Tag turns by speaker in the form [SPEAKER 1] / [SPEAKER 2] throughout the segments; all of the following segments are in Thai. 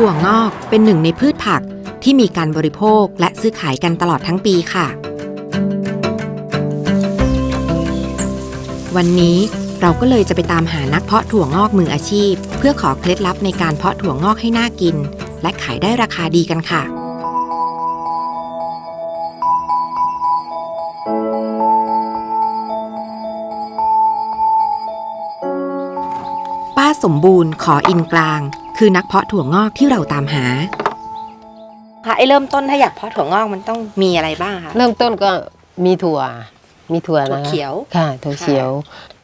[SPEAKER 1] ถั่วงอกเป็นหนึ่งในพืชผักที่มีการบริโภคและซื้อขายกันตลอดทั้งปีค่ะ วันนี้เราก็เลยจะไปตามหานักเพาะถั่วงอกมืออาชีพ เพื่อขอเคล็ดลับในการเพาะถั่วงอกให้น่ากิน และขายได้ราคาดีกันค่ะ ป้าสมบูรณ์ขออินกลาง คือนักเพาะถั่วงอกที่เราตามหา
[SPEAKER 2] ค่ะไอเริ่มต้นถ้าอยากเพาะถั่วงอกมันต้องมีอะไรบ้างคะ
[SPEAKER 3] เริ่มต้นก็มีถั่ว มีถั่ว
[SPEAKER 2] ถั่ว
[SPEAKER 3] นะ
[SPEAKER 2] เขียว
[SPEAKER 3] ค่ะถั่วเขียว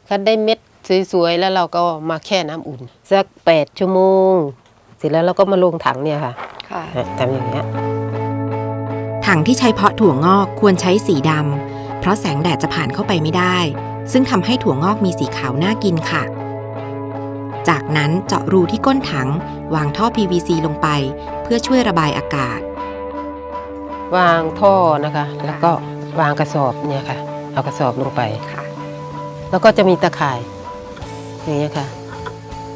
[SPEAKER 3] คัดได้เม็ดสวยๆแล้วเราก็มาแช่น้ำอุ่น สักแปดชั่วโมง เสร็จแล้วเราก็มาลงถังเนี่ยค่ะ
[SPEAKER 2] ค่ะ
[SPEAKER 3] ทำอย่างเงี้ย
[SPEAKER 1] ถังที่ใช้เพาะถั่วงอกควรใช้สีดำเพราะแสงแดดจะผ่านเข้าไปไม่ได้ ซึ่งทำให้ถั่วงอกมีสีขาวน่ากินค่ะ จากนั้นเจาะรูที่ก้นถัง วางท่อ PVC ลงไป เพื่อช่วยระบายอากาศ
[SPEAKER 3] วางท่อนะคะ แล้วก็วางกระสอบเนี่ยค่ะ เอากระสอบลงไป
[SPEAKER 2] ค่ะ
[SPEAKER 3] แล้วก็จะมีตะข่ายอย่างเงี้ยค่ะ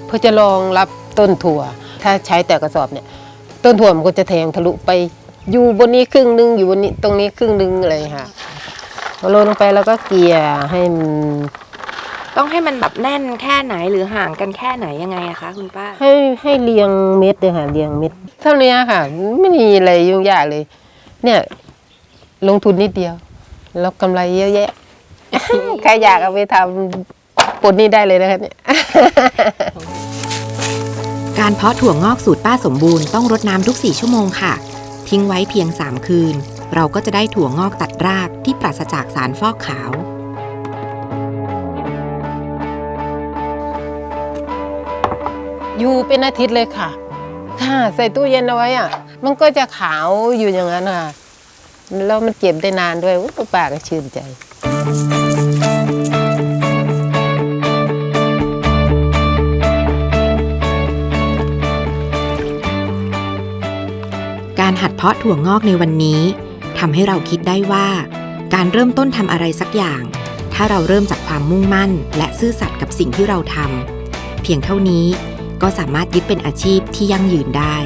[SPEAKER 3] เพื่อจะรองรับต้นถั่ว ถ้าใช้แต่กระสอบเนี่ย ต้นถั่วมันก็จะแทงทะลุไป อยู่บนนี้ครึ่งหนึงอยู่บนนี้ตรงนี้ครึ่งหนึงอะไรอย่างเงี้ยค่ะพอโรยลงไปแล้วก็เกลี่ยให้มัน
[SPEAKER 2] ต้องให้มันแบบแน่นแค่ไหนหรือห่างกันแค่ไหนยังไงอะคะคุณป้า
[SPEAKER 3] ให้ให้เรียงเม็ดเลยค่ะเรียงเม็ดเท่านี้ค่ะ ไม่มีอะไรยุ่งยากเลย เนี่ยลงทุนนิดเดียว แล้วกำไรเยอะแยะ ใครอยากเอาไปทำปลดหนี้ได้เลยนะคะเนี่ย
[SPEAKER 1] การเพาะถั่วงอกสูตรป้าสมบูรณ์ต้องรดน้ำทุก 4 ชั่วโมงค่ะ ทิ้งไว้เพียง 3 คืน เราก็จะได้ถั่วงอกตัดรากที่ปราศจากสารฟอกขาว
[SPEAKER 3] อยู่เป็นอาทิตย์เลยค่ะค่ะใส่ตู้เย็นเอาไว้อะ มันก็จะขาวอยู่อย่างนั้นค่ะ แล้วมันเก็บได้นานด้วยอุ๊ยป้าก็ชื่นใจ
[SPEAKER 1] การหัดเพาะถั่วงอกในวันนี้ทำให้เราคิดได้ว่า การเริ่มต้นทำอะไรสักอย่าง ถ้าเราเริ่มจากความมุ่งมั่น และซื่อสัตย์กับสิ่งที่เราทำเพียงเท่านี้ ก็สามารถยึดเป็นอาชีพที่ยั่งยืนได้